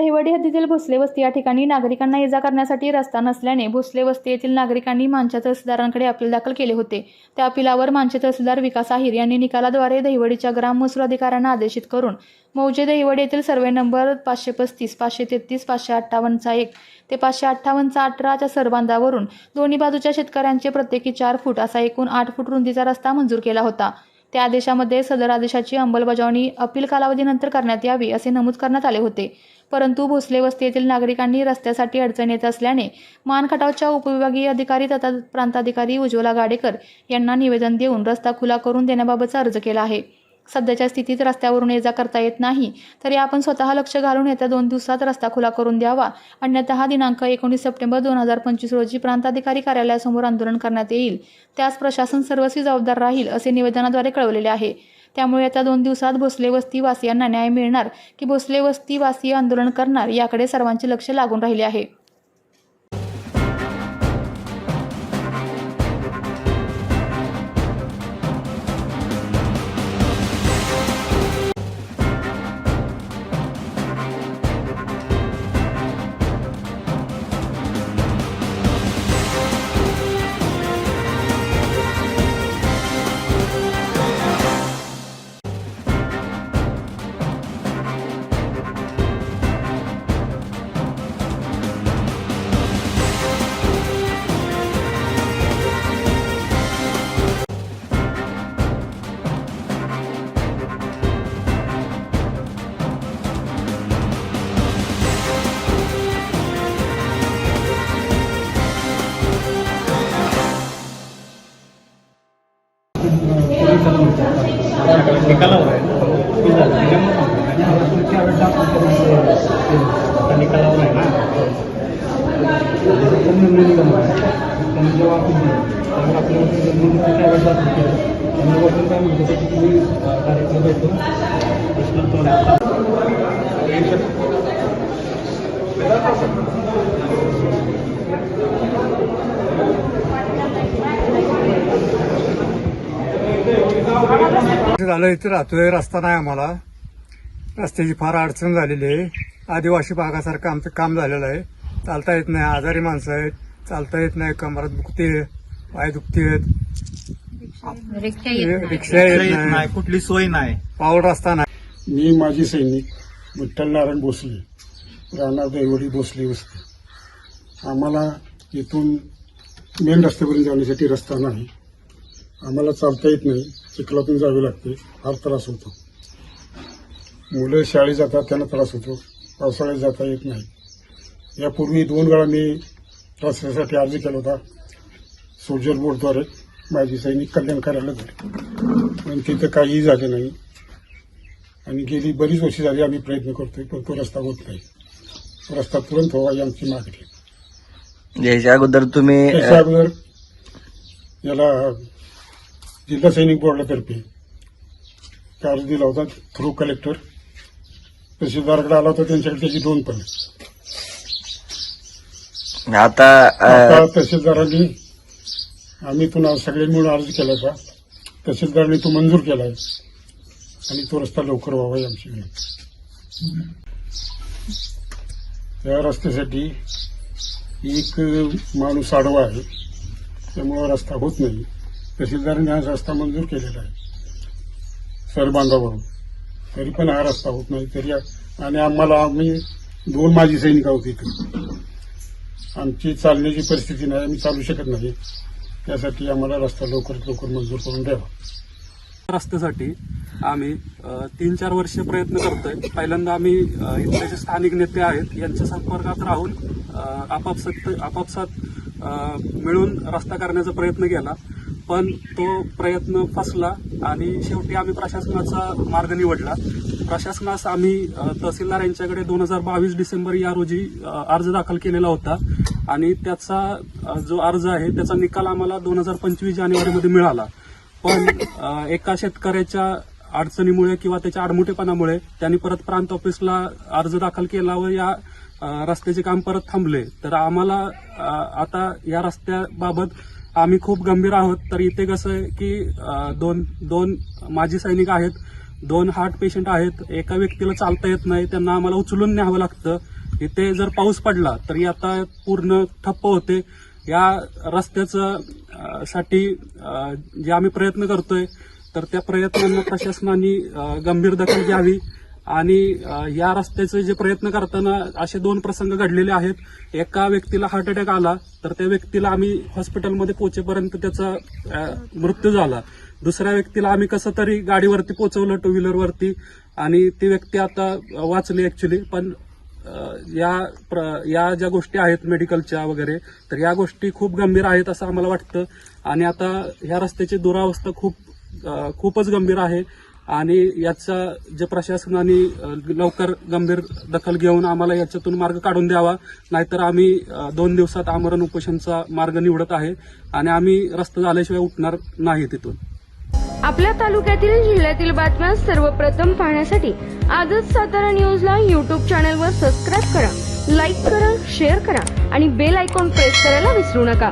दहिवडी हद्दीतील भोसले वस्ती या ठिकाणी नागरिकांना ये जा करण्यासाठी रस्ता नसल्याने भोसले वस्ती येथील नागरिकांनी मानच्या तहसीलदारांकडे अपील दाखल केले होते. त्या अपिलावर मानचे तहसीलदार विकास आहिर यांनी निकालाद्वारे दहिवडीच्या ग्राम महसूल अधिकाऱ्यांना आदेशित करून मौजे दहिवडी येथील सर्वे नंबर पाचशे पस्तीस पाचशे तेहतीस पाचशे अठ्ठावन्नचा एक ते पाचशे अठ्ठावन्नचा अठराच्या सरबांधावरून दोन्ही बाजूच्या शेतकऱ्यांचे प्रत्येकी चार फूट असा एकूण आठ फूट रुंदीचा रस्ता मंजूर केला होता. त्या आदेशामध्ये सदर आदेशाची अंमलबजावणी अपील कालावधीनंतर करण्यात यावी असे नमूद करण्यात आले होते. परंतु भोसले वस्ती येथील नागरिकांनी रस्त्यासाठी अडचण येत असल्याने मानखटावच्या उपविभागीय अधिकारी तथा प्रांताधिकारी उज्ज्वला गाडेकर यांना निवेदन देऊन रस्ता खुला करून देण्याबाबतचा अर्ज केला आहे. सध्याच्या स्थितीत रस्त्यावरून ये जा करता येत नाही. तरी आपण स्वतः लक्ष घालून येत्या दोन दिवसात रस्ता खुला करून द्यावा. अन्यथा दिनांक एकोणीस सप्टेंबर दोन हजार पंचवीस रोजी प्रांताधिकारी कार्यालयासमोर आंदोलन करण्यात येईल. त्यास प्रशासन सर्वस्वी जबाबदार राहील असे निवेदनाद्वारे कळवलेले आहे. त्यामुळे येत्या दोन दिवसात भोसले वस्ती वासियांना न्याय मिळणार की भोसले वस्तीवासीय आंदोलन करणार याकडे सर्वांचे लक्ष लागून राहिले आहे. निकालावर आहे आता निकालावर आहे ना प्रश्न तो आहे. झालं इथं राहतोय रस्ता नाही आम्हाला. रस्त्याची फार अडचण झालेली आहे. आदिवासी भागासारखं आमचं काम झालेलं आहे. चालता येत नाही आजारी माणसं आहेत. चालता येत नाही कमरात दुखते पाय दुखते रिक्षा येत येत नाही. नाही कुठली सोय नाही. पाऊल रस्ता नाही. मी माजी सैनिक विठ्ठल नारायण भोसले राहणार दैवडी भोसले वस्ती. आम्हाला इथून मेन रस्त्यापर्यंत जाण्यासाठी रस्ता नाही. आम्हाला चालता येत नाही. चिखलातून जावे लागते. फार त्रास होतो. मुलं शाळेत जातात त्यांना त्रास होतो. पावसाळ्यात जाता येत नाही. यापूर्वी दोन वेळा मी रस्त्यासाठी अर्ज केला होता. सोल्जर बोर्डद्वारे माजी सैनिक कल्याण कार्यालय पण तिथं काहीही झालं नाही. आणि गेली बरीच वर्षी झाली आम्ही प्रयत्न करतोय पण तो रस्ता होत नाही. रस्ता तुरंत व्हावा ही आमची मागणी. याच्या अगोदर तुम्ही त्याच्या अगोदर याला जिल्हा सैनिक बोर्डातर्फे अर्ज दिला होता थ्रू कलेक्टर. तहसीलदारकडे आला होता त्यांच्याकडे त्याची दोन पण आता तहसीलदारांनी आम्ही पुन्हा सगळे मिळून अर्ज केला होता. तहसीलदारांनी तो मंजूर केला आहे. आणि तो रस्ता लवकर व्हावा ही आमची विनंती या रस्त्यासाठी एक माणूस आडवा आहे. त्यामुळं रस्ता होत नाही. तहसीलदारांनी हा रस्ता मंजूर केलेला आहे. सरबांधावरून. तरी पण हा रस्ता होत नाही. तरी आणि आम्हाला आम्ही दोन माजी सैनिक आहोत इथे आमची चालण्याची परिस्थिती नाही. आम्ही चालू शकत नाही. त्यासाठी आम्हाला रस्ता लवकरात लवकर मंजूर करून द्यावा. रस्त्यासाठी आम्ही तीन चार वर्ष प्रयत्न करतोय. पहिल्यांदा आम्ही इथले जे स्थानिक नेते आहेत यांच्या संपर्कात राहून आपापसात आपापसात मिळून रस्ता करण्याचा प्रयत्न केला. पण तो प्रयत्न फसला आणि शेवटी आम्ही प्रशासनाचा मार्ग निवडला. प्रशासनास आम्ही तहसीलदार यांच्याकडे दोन हजार बावीस डिसेंबर या रोजी अर्ज दाखल केलेला होता आणि त्याचा जो अर्ज आहे त्याचा निकाल आम्हाला दोन हजार पंचवीस जानेवारीमध्ये मिळाला. पण एका शेतकऱ्याच्या अडचणीमुळे किंवा त्याच्या आडमुठेपणामुळे त्यांनी परत प्रांत ऑफिसला अर्ज दाखल केला व या रस्त्याचे काम परत थांबले. तर आम्हाला आता या रस्त्याबाबत आम्ही खूप गंभीर आहोत. तर इथे कसं आहे की दोन दोन माजी सैनिक आहेत दोन हार्ट पेशंट आहेत एका व्यक्तीला चालता येत नाही त्यांना आम्हाला उचलून न्यावं लागतं. इथे जर पाऊस पडला तरी आता पूर्ण ठप्प होते. या रस्त्याचं साठी जे आम्ही प्रयत्न करतोय तर त्या प्रयत्नांना प्रशासनाने गंभीर दखल घ्यावी. आणि या रस्त्याचे जे प्रयत्न करताना असे दोन प्रसंग घडलेले आहेत. एका व्यक्तीला हार्ट अटॅक आला तर त्या व्यक्तीला आम्ही हॉस्पिटलमध्ये पोचेपर्यंत त्याचा मृत्यू झाला. दुसऱ्या व्यक्तीला आम्ही कसं तरी गाडीवरती पोचवलं टू व्हीलरवरती आणि ती व्यक्ती आता वाचली ऍक्च्युली पण या प्र- या ज्या गोष्टी आहेत मेडिकलच्या वगैरे तर या गोष्टी खूप गंभीर आहेत असं आम्हाला वाटतं. आणि आता ह्या रस्त्याची दुरावस्था खूप खूपच गंभीर आहे. आणि याचा जे प्रशासनाने लवकर गंभीर दखल घेऊन आम्हाला याच्यातून मार्ग काढून द्यावा. नाहीतर आम्ही दोन दिवसात आमरण उपोषणचा मार्ग निवडत आहे आणि आम्ही रस्ता झाल्याशिवाय उठणार नाही तिथून. आपल्या तालुक्यातील जिल्ह्यातील बातम्या सर्वप्रथम पाहण्यासाठी आजच सातारा न्यूजला यूट्यूब चॅनलवर सबस्क्राईब करा लाईक करा शेअर करा आणि बेल आयकॉन प्रेस करायला विसरू नका.